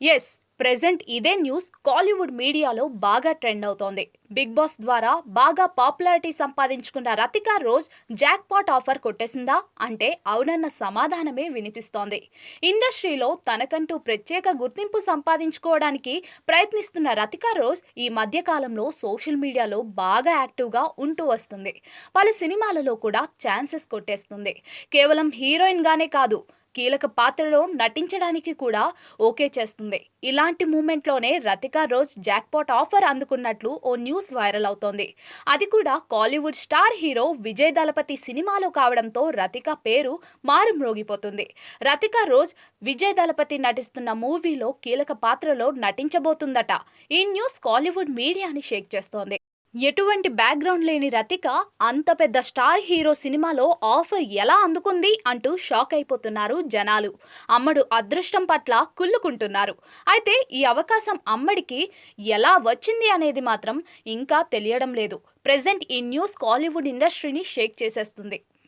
Yes present ఇదే news Kollywood మీడియాలో బాగా ట్రెండ్ అవుతోంది. బిగ్ బాస్ ద్వారా బాగా పాపులారిటీ సంపాదించుకున్న Rathika Rose jackpot offer కొట్టేసిందా అంటే అవునన్న సమాధానమే వినిపిస్తోంది. ఇండస్ట్రీలో తనకంటూ ప్రత్యేక గుర్తింపు సంపాదించుకోవడానికి ప్రయత్నిస్తున్న రతికా రోజ్ ఈ మధ్య కాలంలో సోషల్ మీడియాలో బాగా యాక్టివ్గా ఉంటూ వస్తుంది. పలు సినిమాలలో కూడా ఛాన్సెస్ కొట్టేస్తుంది. కేవలం హీరోయిన్గానే కాదు కీలక పాత్రలో నటించడానికి కూడా ఓకే చేస్తుంది. ఇలాంటి మూమెంట్లోనే రతికా రోజ్ జాక్పాట్ ఆఫర్ అందుకున్నట్లు ఓ న్యూస్ వైరల్ అవుతోంది. అది కూడా కాలీవుడ్ స్టార్ హీరో విజయ్ దళపతి సినిమాలో కావడంతో రతిక పేరు మారుమ్రోగిపోతుంది రతికా రోజ్ విజయ్ దళపతి నటిస్తున్న మూవీలో కీలక పాత్రలో నటించబోతుందట. ఈ న్యూస్ కాలీవుడ్ మీడియాని షేక్ చేస్తోంది. ఎటువంటి బ్యాక్గ్రౌండ్ లేని రతిక అంత పెద్ద స్టార్ హీరో సినిమాలో ఆఫర్ ఎలా అందుకుంది అంటూ షాక్ అయిపోతున్నారు జనాలు. అమ్మడు అదృష్టం పట్ల కుళ్ళుకుంటున్నారు. అయితే ఈ అవకాశం అమ్మడికి ఎలా వచ్చింది అనేది మాత్రం ఇంకా తెలియడం లేదు. ప్రజెంట్ ఈ న్యూస్ కాలీవుడ్ ఇండస్ట్రీని షేక్ చేసేస్తుంది.